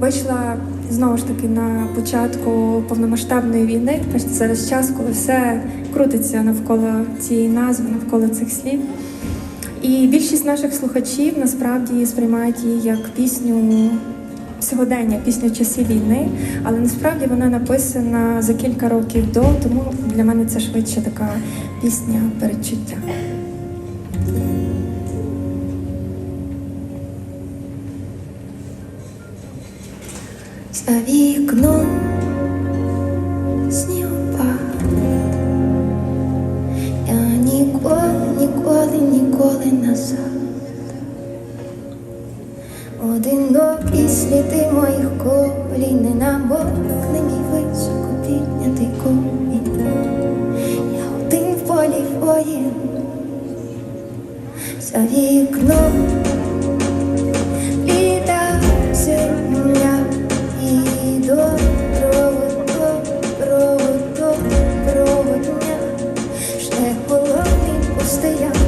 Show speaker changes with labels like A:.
A: Вийшла знову ж таки на початку повномасштабної війни. Зараз час, коли все крутиться навколо цієї назви, навколо цих слів. І більшість наших слухачів насправді сприймають її як пісню сьогодення, пісню часів війни, але насправді вона написана за кілька років до, тому для мене це швидше така пісня передчуття.
B: За вікном снігопад Я ніколи, ніколи, ніколи назад. Одинокі сліди моїх колій Не намокне мій високо піднятий комін Я один в полі воїн. За вікном stay out.